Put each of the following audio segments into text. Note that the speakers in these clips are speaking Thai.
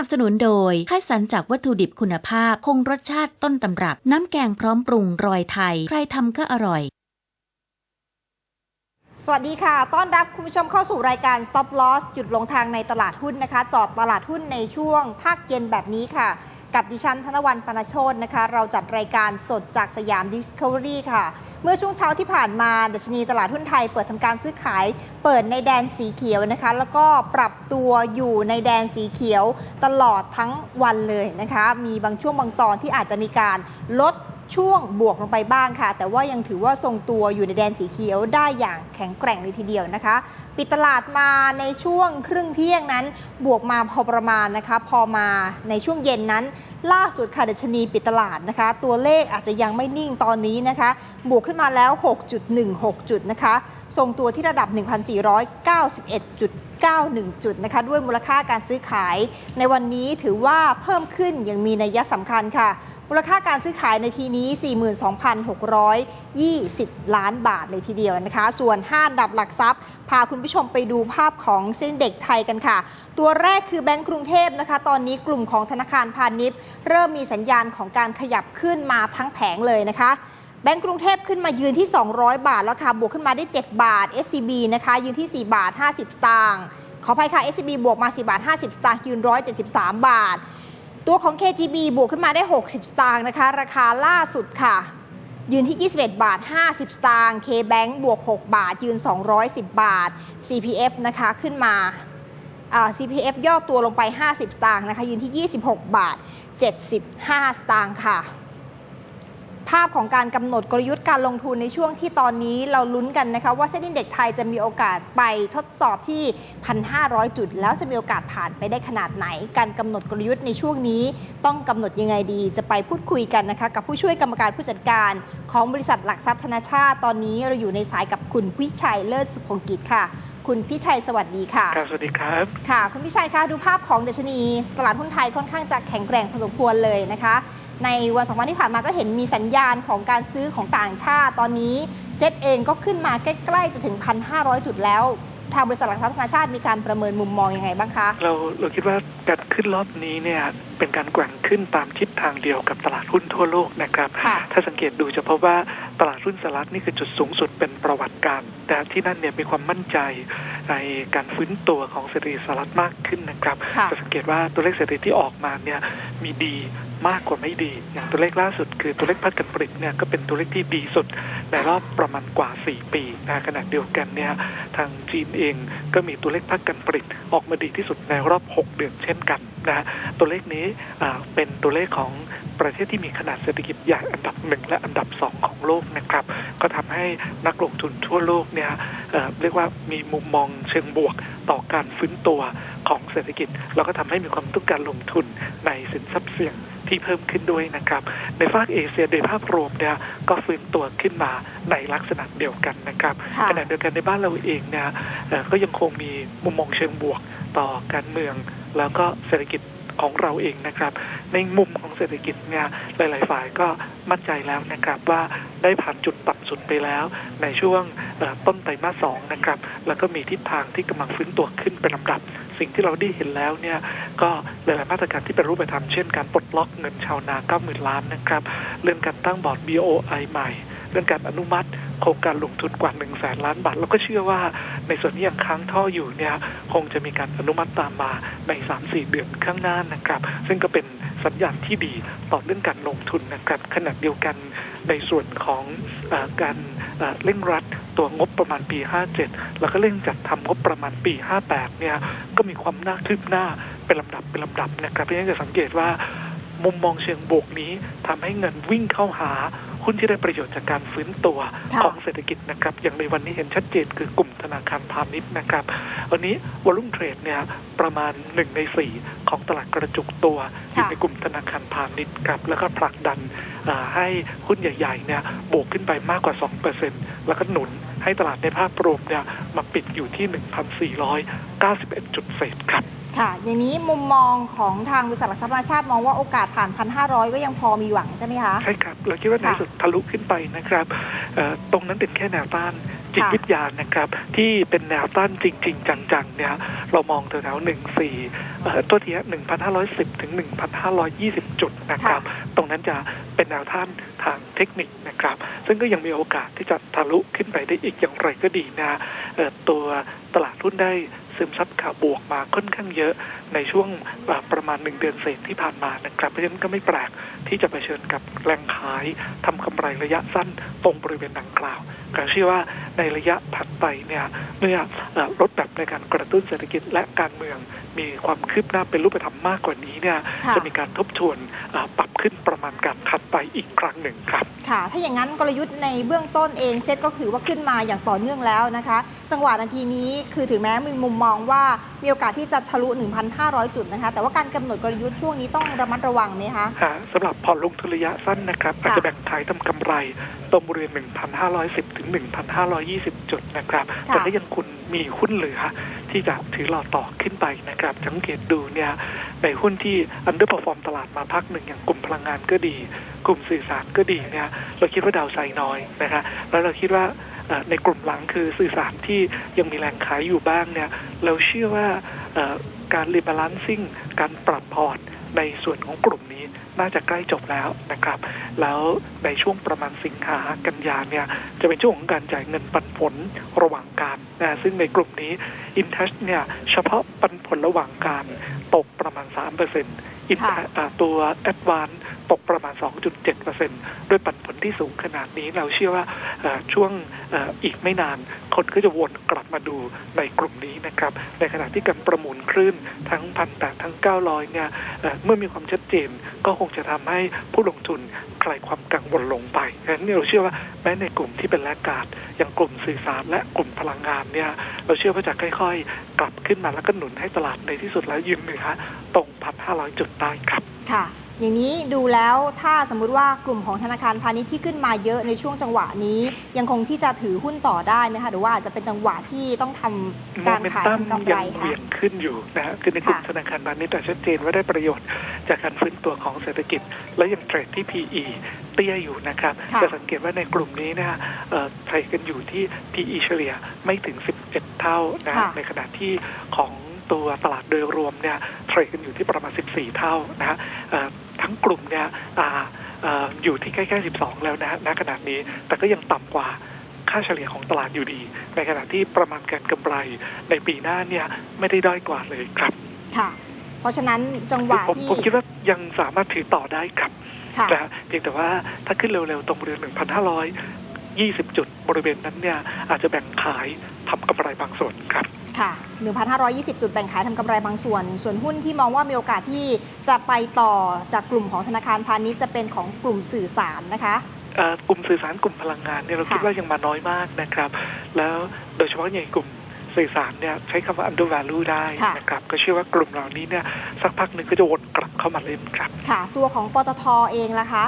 นับสนุนโดยคัดสรรจากวัตถุดิบคุณภาพ คงรสชาติต้นตำรับ น้ำแกงพร้อมปรุงรอยไทย ใครทำก็อร่อย สวัสดีค่ะ ต้อนรับคุณผู้ชมเข้าสู่รายการ Stop Loss หยุดลงทางในตลาดหุ้นนะคะ จอดตลาดหุ้นในช่วงภาคเย็นแบบนี้ค่ะ กับดิฉันธนวันปนโชตนะคะ เราจัดรายการสดจากสยาม Discovery ค่ะ เมื่อช่วงเช้าที่ผ่านมาดัชนีตลาดหุ้นไทยเปิดทำการซื้อขาย เปิดในแดนสีเขียวนะคะ แล้วก็ปรับตัวอยู่ในแดนสีเขียวตลอดทั้งวันเลยนะคะ มีบางช่วงบางตอนที่อาจจะมีการลดช่วงบวกลงไปบ้างค่ะ แต่ว่ายังถือว่าทรงตัวอยู่ในแดนสีเขียวได้อย่างแข็งแกร่งเลยทีเดียวนะคะ ปิดตลาดมาในช่วงครึ่งเที่ยงนั้น บวกมาพอประมาณนะคะ พอมาในช่วงเย็นนั้น ล่าสุดค่ะดัชนีปิดตลาดนะคะ ตัวเลขอาจจะยังไม่นิ่งตอนนี้นะคะ บวกขึ้นมาแล้ว 6.16 จุดนะคะ ทรงตัวที่ระดับ 1,491.91 จุดนะคะ ด้วยมูลค่าการซื้อขาย ในวันนี้ถือว่าเพิ่มขึ้นย่างมีนัยสำคัญค่ะ มูลค่าการซื้อขายในทีนี้ 42,620 ล้านบาทเลยทีเดียวนะคะ ส่วน5อันดับหลักทรัพย์ พาคุณผู้ชมไปดูภาพของเส้นเด็กไทยกันค่ะ ตัวแรกคือแบงก์กรุงเทพนะคะ ตอนนี้กลุ่มของธนาคารพาณิชย์ เริ่มมีสัญญาณของการขยับขึ้นมาทั้งแผงเลยนะคะแบงก์กรุงเทพขึ้นมายืนที่ 200 บาทแล้วค่ะ บวกขึ้นมาได้ 7 บาท SCB นะคะ ยืนที่ 4 บาท 50 สตางค์ ขออภัยค่ะ SCB บวกมา 4 บาท 50 สตางค์ยืน 173 บาท ตัวของ KGB บวกขึ้นมาได้ 60 สตางค์นะคะ ราคาล่าสุดค่ะ ยืนที่ 21 บาท 50 สตางค์ KBank บวก 6 บาท ยืน 210 บาท CPF นะคะขึ้นมาอ่า CPF ย่อตัวลงไป 50 สตางค์นะคะ ยืนที่ 26 บาท 75 สตางค์ค่ะ ภาพของการกำหนดกลยุทธ์การลงทุนในช่วงที่ตอนนี้เราลุ้นกันนะคะว่าเซ็นดินเด็กไทยจะมีโอกาสไปทดสอบที่ 1,500 จุด แล้วจะมีโอกาสผ่านไปได้ขนาดไหน การกำหนดกลยุทธ์ในช่วงนี้ ต้องกำหนดยังไงดี จะไปพูดคุยกันนะคะกับผู้ช่วยกรรมการผู้จัดการ ของบริษัทหลักทรัพย์ธนาชาติ ตอนนี้เราอยู่ในสายกับคุณพิชัยเลิศสุพงกิจค่ะ คุณพิชัยสวัสดีค่ะครับสวัสดีครับค่ะ คุณพิชัยคะดูภาพของดัชนีตลาดหุ้นไทยค่อนข้างจะแข็งแกร่งพอสมควรเลยนะคะ ในวันสองวันที่ผ่านมาก็เห็นมีสัญญาณของการซื้อของต่างชาติตอนนี้เซ็ตเองก็ขึ้นมาใกล้ๆจะถึง 1,500 จุดแล้ว ทางบริษัทหลักทรัพย์ธนาชาติมีการประเมินมุมมองยังไงบ้างคะ เราเราคิดว่าการขึ้นรอบนี้เนี่ยเป็นการแกว่งขึ้นตามทิศทางเดียวกับตลาดหุ้นทั่วโลกนะครับค่ะถ้าสังเกตดูจะพบว่า ตลาดหุ้นสหรัฐนี่คือจุดสูงสุดเป็นประวัติการแต่ที่นั่นเนี่ยมีความมั่นใจในการฟื้นตัวของเศรษฐกิจสหรัฐมากขึ้นนะครับค่ะจะสังเกตว่าตัวเลขเศรษฐกิจที่ออกมาเนี่ยมีดีมากกว่าไม่ดี อย่างตัวเลขล่าสุดคือตัวเลขภาคการผลิตเนี่ยก็เป็นตัวเลขที่ดีสุดในรอบประมาณกว่า 4 ปีนะขณะเดียวกันเนี่ยทางจีนเองก็มีตัวเลขภาคการผลิตออกมาดีที่สุดในรอบ 6 เดือนเช่นกันนะฮะตัวเลขนี้อ่าเป็นตัวเลขของประเทศที่มีขนาดเศรษฐกิจใหญ่อันดับหนึ่งและอันดับสองของโลกนะครับ ก็ทำให้นักลงทุนทั่วโลกเนี่ยเอ่อเรียกว่ามีมุมมองเชิงบวกต่อการฟื้นตัวของเศรษฐกิจ แล้วก็ทำให้มีความต้องการลงทุนในสินทรัพย์เสี่ยงที่เพิ่มขึ้นด้วยนะครับ ในภาคเอเชียโดยภาพรวมเนี่ยก็ฟื้นตัวขึ้นมาในลักษณะเดียวกันนะครับค่ะขณะเดียวกันในบ้านเราเองเนี่ยเอ่อก็ยังคงมีมุมมองเชิงบวกต่อการเมือง แล้วก็เศรษฐกิจ ของเราเองนะครับ ในมุมของเศรษฐกิจเนี่ยหลาย ๆ ฝ่ายก็มั่นใจแล้วนะครับว่าได้ผ่านจุดต่ำสุดไปแล้ว ในช่วงต้นไตรมาสสองนะครับ แล้วก็มีทิศทางที่กำลังฟื้นตัวขึ้นเป็นลำดับ สิ่งที่เราได้เห็นแล้วเนี่ยก็หลาย ๆ มาตรการที่เป็นรูปธรรมเช่นการปลดล็อกเงินชาวนา 90,000 ล้านนะครับ เรื่องการตั้งบอร์ด BOI ใหม่ เรื่องการอนุมัติโครงการลงทุนกว่า1 0 0 0 0แสนล้านบาท แล้วก็เชื่อว่าในส่วนที่ยังค้างท่ออยู่เนี่ยคงจะมีการอนุมัติตามมาใน 3-4 เดือนข้างหน้านะครับ ซึ่งก็เป็นสัญญาณที่ดีต่อเรื่องการลงทุนนะครับขณะเดียวกันในส่วนของอการเร่งรัดตัวงบประมาณปี 57 แล้วก็เร่งจัดทำงบประมาณปี 58 เนี่ยก็มีความน่าคืบหน้าเป็นลำดับเป็นลำดับนะครับเพราะฉะนั้นจะสังเกตว่ามุมมองเชิงบวกนี้ทำให้เงินวิ่งเข้าหา หุ้นที่ได้ประโยชน์จากการฟื้นตัวค่ะของเศรษฐกิจนะครับ อย่างในวันนี้เห็นชัดเจนคือกลุ่มธนาคารพาณิชย์นะครับ วันนี้วอลุ่มเทรดเนี่ยประมาณหนึ่งในสี่ของตลาดกระจุกตัวอยู่ค่ะในกลุ่มธนาคารพาณิชย์ครับ แล้วก็ผลักดันอ่าให้หุ้นใหญ่ๆเนี่ยบวกขึ้นไปมากกว่า 2%แล้วก็หนุนให้ตลาดในภาพรวมเนี่ยมาปิดอยู่ที่ 1,491จุดเศษครับ ค่ะ อย่างนี้มุมมองของทางบริษัทหลักทรัพย์ธนาชาติมองว่าโอกาสผ่าน 1,500 ก็ยังพอมีหวังใช่ไหมคะ ใช่ครับ เราคิดว่าในค่ะสุดทะลุขึ้นไปนะครับเอ่อตรงนั้นเป็นแค่แนวต้านจิตค่ะวิทยานะครับ ที่เป็นแนวต้านจริง ๆ จังๆเนี่ยเรามองแถวๆหนึ่งสี่ตัวทีหนึ่งพันห้าร้อยสิบถึงหนึ่งพันห้าร้อยยี่สิบจุดนะครับ ตรงนั้นจะเป็นแนวท่านทางเทคนิคนะครับ ซึ่งก็ยังมีโอกาสที่จะทะลุขึ้นไปได้อีกอย่างไรก็ดีนะเอ่อตัวตลาดหุ้นได้ ซึมซับขาวบวกมาค่อนข้างเยอะในช่วงประมาณหนึ่งเดือนเศษที่ผ่านมานะครับเพราะฉะนั้นก็ไม่แปลกที่จะไปเผชิญกับแรงขายทำกำไรระยะสั้นตรงบริเวณดังกล่าวก็เชื่อว่าในระยะถัดไปเนี่ยเมื่อเอ่อลดแบบ ในการกระตุ้นเศรษฐกิจและการเมือง มีความคืบหน้าเป็นรูปธรรมมากกว่านี้เนี่ยค่ะจะมีการทบทวนเอ่อปรับขึ้นประมาณการถัดไปอีกครั้งหนึ่งครับ ค่ะ ถ้าอย่างนั้นกลยุทธ์ในเบื้องต้นเองเซ็ตก็ถือว่าขึ้นมาอย่างต่อเนื่องแล้วนะคะ จังหวะนาทีนี้คือถึงแม้มีมุมมองว่ามีโอกาสที่จะทะลุ 1,500 จุดนะคะ แต่ว่าการกำหนดกลยุทธ์ช่วงนี้ต้องระมัดระวังไหมคะฮะสำหรับพอร์ตลงทุนระยะสั้นนะครับอาจจะแบ่งขายทำกำไรตรงบริเวณ 1,510 ถึง 1,520 จุดนะครับค่ะแต่ถ้ายังคุณมีหุ้นเหลือที่จะถือหลอดต่อขึ้นไปนะครับสังเกตดูเนี่ยในหุ้นที่อันเดอร์ r f ฟอร์มตลาดมาพักหนึ่งอย่างกลุ่มพลังงานก็ดี กลุ่มสื่อสารก็ดีเนี่ยเราคิดว่าดาวไซด์น้อยนะคะแล้วเราคิดว่าในกลุ่มหลังคือสื่อสารที่ยังมีแรงขายอยู่บ้างเนี่ยเราเชื่อว่าการรีบาลานซิ่งการปรับพอร์ต ในส่วนของกลุ่มนี้น่าจะใกล้จบแล้วนะครับ แล้วในช่วงประมาณสิงหากันยาเนี่ยจะเป็นช่วงของการจ่ายเงินปันผลระหว่างการนะซึ่งในกลุ่มนี้ i n t ท c h เนี่ยเฉพาะปันผลระหว่างการตกประมาณ 3%อินค่ตัว a d v a n c e ตกประมาณ 2.7%ด้วยปันผลที่สูงขนาดนี้เราเชื่อว่าช่วงอีกไม่นานคนก็จะวนกลับมาดูในกลุ่มนี้นะครับ ในขณะที่การประมูลคลื่นทั้งพันแปดทั้งเก้าร้อยเนี่ยเมื่อมีความชัดเจนก็คงจะทำให้ผู้ลงทุนคลายความกังวลลงไปฉะนั้นเราเชื่อว่าแม้ในกลุ่มที่เป็นแลกกาดอย่างกลุ่มสื่อสารและกลุ่มพลังงานเนี่ยเราเชื่อว่าจะค่อยๆ กลับขึ้นมาแล้วก็หนุนให้ตลาดในที่สุดแล้วยืนเหนือตรงพันห้าร้อยจุดได้ครับ ค่ะ อย่างนี้ดูแล้วถ้าสมมุติว่ากลุ่มของธนาคารพาณิชย์ที่ขึ้นมาเยอะในช่วงจังหวะนี้ ยังคงที่จะถือหุ้นต่อได้ไหมคะหรือว่าอาจจะเป็นจังหวะที่ต้องทำการขายทำกำไรยังเหคะวี่ยงขึ้นอยู่นะฮะคือในกลุ่มค่ะธนาคารพาณิชย์แต่ชัดเจนว่าได้ประโยชน์จากการฟื้นตัวของเศรษฐกิจ และยังเทรดที่ PE เตี้ยอยู่นะครับค่ะจะสังเกตว่าในกลุ่มนี้เนะเอ่อเทรดกันอยู่ที่ PE เฉลี่ยไม่ถึง 11 เท่านะฮะในขณะที่ของตัวตลาดโดยรวมเนี่ยเทรดกันอยู่ที่ประมาณ 14 เท่านะฮะเอ่อ ทั้งกลุ่มเนี่ยอ่าเอ่ออยู่ที่ใกล้ๆ 12 แล้วนะฮะณขณะนี้ แต่ก็ยังต่ำกว่าค่าเฉลี่ยของตลาดอยู่ดี ในขณะที่ประมาณการกำไรในปีหน้าเนี่ยไม่ได้ด้อยกว่าเลยครับค่ะเพราะฉะนั้นจังหวะผมที่ผมคิดว่ายังสามารถถือต่อได้ครับค่ะนะฮะเพียงแต่ว่าถ้าขึ้นเร็วๆ ตรงบริเวณ 1,520 จุดบริเวณนั้นเนี่ยอาจจะแบ่งขายทำกำไรบางส่วนครับค่ะ1,520 จุดแบ่งขายทำกำไรบางส่วน ส่วนหุ้นที่มองว่ามีโอกาสที่จะไปต่อจากกลุ่มของธนาคารพาณิชย์จะเป็นของกลุ่มสื่อสารนะคะเอ่อกลุ่มสื่อสารกลุ่มพลังงานเนี่ยเราค่ะคิดว่ายังมาน้อยมากนะครับ แล้วโดยเฉพาะในกลุ่มสื่อสารเนี่ยใช้คำว่า under value ได้นะครับก็เชื่อว่ากลุ่มเหล่านี้เนี่ยสักพักหนึ่งก็จะวนกลับเข้ามาเล่นครับ ค่ะ ตัวของปตทเองล่ะคะ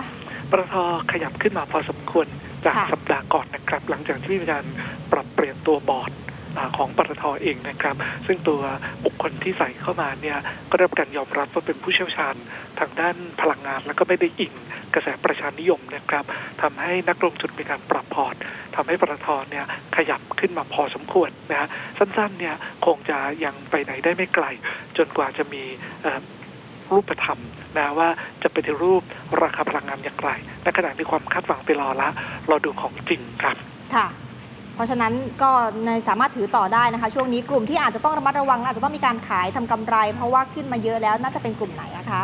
ปตทขยับขึ้นมาพอสมควร จากค่ะสัปดาห์ก่อนนะครับ หลังจากที่มีการปรับเปลี่ยนตัวบอร์ดอาของปตทเองนะครับ ซึ่งตัวบุคคลที่ใส่เข้ามาเนี่ยก็ได้รับการยอมรับว่าเป็นผู้เชี่ยวชาญทางด้านพลังงาน แล้วก็ไม่ได้อิงกระแสประชานิยมนะครับทำให้นักลงทุนมีการปรับพอร์ตทำให้ปตทเนี่ยขยับขึ้นมาพอสมควรนะฮะสั้นๆเนี่ยคงจะยังไปไหนได้ไม่ไกล จนกว่าจะมีเอ่อ รูปธรรมนะว่าจะปฏิรูปราคาพลังงานอย่างไรในขณะที่ความคาดหวังไปรอละเราดูของจริงครับค่ะเพราะฉะนั้นก็ในสามารถถือต่อได้นะคะ ช่วงนี้กลุ่มที่อาจจะต้องระมัดระวังและอาจจะต้องมีการขายทำกำไร เพราะว่าขึ้นมาเยอะแล้วน่าจะเป็นกลุ่มไหนอะคะ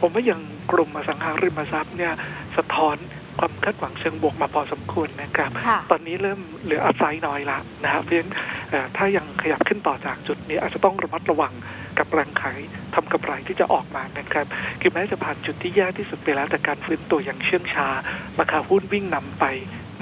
ผมว่าอย่างกลุ่มอสังหาริมทรัพย์เนี่ยสะท้อนความคาดหวังเชิงบวกมาพอสมควรนะครับค่ะตอนนี้เริ่มเหลืออัพไซด์น้อยละนะครับเพราะฉะนั้นเอ่อถ้ายังขยับขึ้นต่อจากจุดนี้อาจจะต้องระมัดระวัง กับแรงขายทำกำไรที่จะออกมานะครับคือแม้จะผ่านจุดที่แย่ที่สุดไปแล้วแต่การฟื้นตัวอย่างเชื่องช้าราคาหุ้นวิ่งนำไป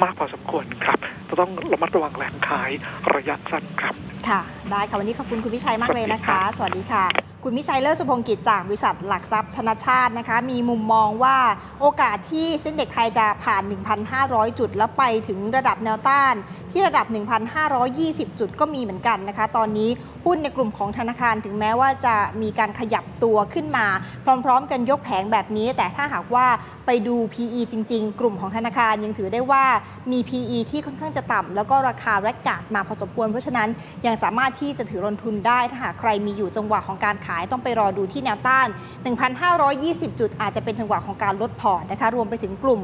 มากพอสมควรครับจะต้องระมัดระวังแรงขายระยะสั้นครับ ค่ะ ได้ค่ะ วันนี้ขอบคุณคุณวิชัยมากเลยนะคะ สวัสดีค่ะ คุณวิชัยเลิศสุพงศ์กิจจากบริษัทหลักทรัพย์ธนาชาตินะคะ มีมุมมองว่าโอกาสที่เส้นเด็กไทยจะผ่าน 1,500 จุด แล้วไปถึงระดับแนวต้านที่ระดับ 1,520 จุดก็มีเหมือนกันนะคะ ตอนนี้ หุ้นในกลุ่มของธนาคารถึงแม้ว่าจะมีการขยับตัวขึ้นมา พร้อม ๆ กันยกแผงแบบนี้ แต่ถ้าหากว่าไปดู PE จริง ๆ กลุ่มของธนาคารยังถือได้ว่ามี PE ที่ค่อนข้างจะต่ำแล้วก็ราคาแรกกาดมาพอสมควร เพราะฉะนั้นยังสามารถที่จะถือลงทุนได้ ถ้าหากใครมีอยู่จังหวะของการขายต้องไปรอดูที่แนวต้าน 1,520 จุด อาจจะเป็นจังหวะของการลดพอร์ตนะคะรวมไปถึงกลุ่ม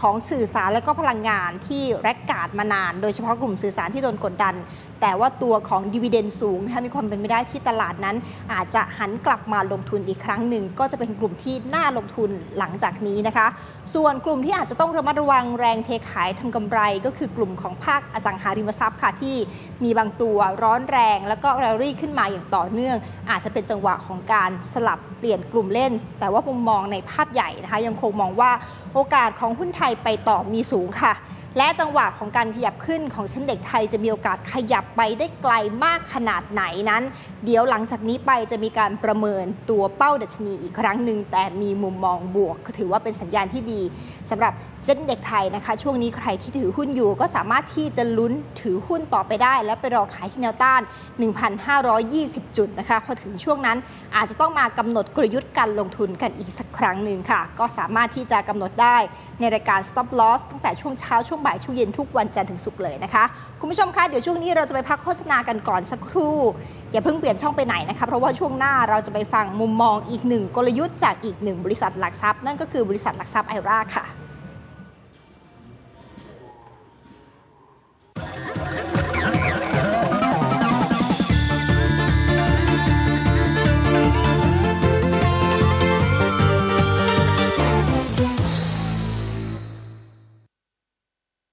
ของสื่อสารและก็พลังงานที่แรกกาดมานาน โดยเฉพาะกลุ่มสื่อสารที่โดนกดดัน แต่ว่าตัวของดีเวเดนสูงนะคะมีความเป็นไปได้ที่ตลาดนั้น อาจจะหันกลับมาลงทุนอีกครั้งหนึ่ง ก็จะเป็นกลุ่มที่น่าลงทุนหลังจากนี้นะคะ ส่วนกลุ่มที่อาจจะต้องระมัดระวังแรงเทขายทำกำไร ก็คือกลุ่มของภาคอสังหาริมทรัพย์ค่ะที่มีบางตัวร้อนแรง แล้วก็แรลลี่ขึ้นมาอย่างต่อเนื่อง อาจจะเป็นจังหวะของการสลับเปลี่ยนกลุ่มเล่น แต่ว่ามุมมองในภาพใหญ่นะคะ ยังคงมองว่าโอกาสของหุ้นไทยไปต่อมีสูงค่ะ และจังหวะของการขยับขึ้นของเส้นเด็กไทยจะมีโอกาสขยับไปได้ไกลมากขนาดไหนนั้น เดี๋ยวหลังจากนี้ไปจะมีการประเมินตัวเป้าดัชนีอีกครั้งหนึ่งแต่มีมุมมองบวกถือว่าเป็นสัญญาณที่ดีสำหรับเส้นเด็กไทยนะคะ ช่วงนี้ใครที่ถือหุ้นอยู่ ก็สามารถที่จะลุ้นถือหุ้นต่อไปได้ และไปรอขายที่แนวต้าน 1,520 จุดนะคะพอถึงช่วงนั้นอาจจะต้องมากำหนดกลยุทธ์การลงทุนกันอีกสักครั้งหนึ่งค่ะ ก็สามารถที่จะกำหนดได้ในรายการ stop loss ตั้งแต่ช่วงเช้าช่วงบ่ายช่วงเย็นทุกวันจันทร์ถึงศุกร์เลยนะคะ คุณผู้ชมคะเดี๋ยวช่วงนี้เราจะไปพักโฆษณากันก่อนสักครู่ อย่าเพิ่งเปลี่ยนช่องไปไหนนะคะเพราะว่าช่วงหน้าเราจะไปฟังมุมมองอีกหนึ่งกลยุทธ์จากอีกหนึ่งบริษัทหลักทรัพย์ นั่นก็คือบริษัทหลักทรัพย์ไอราค่ะ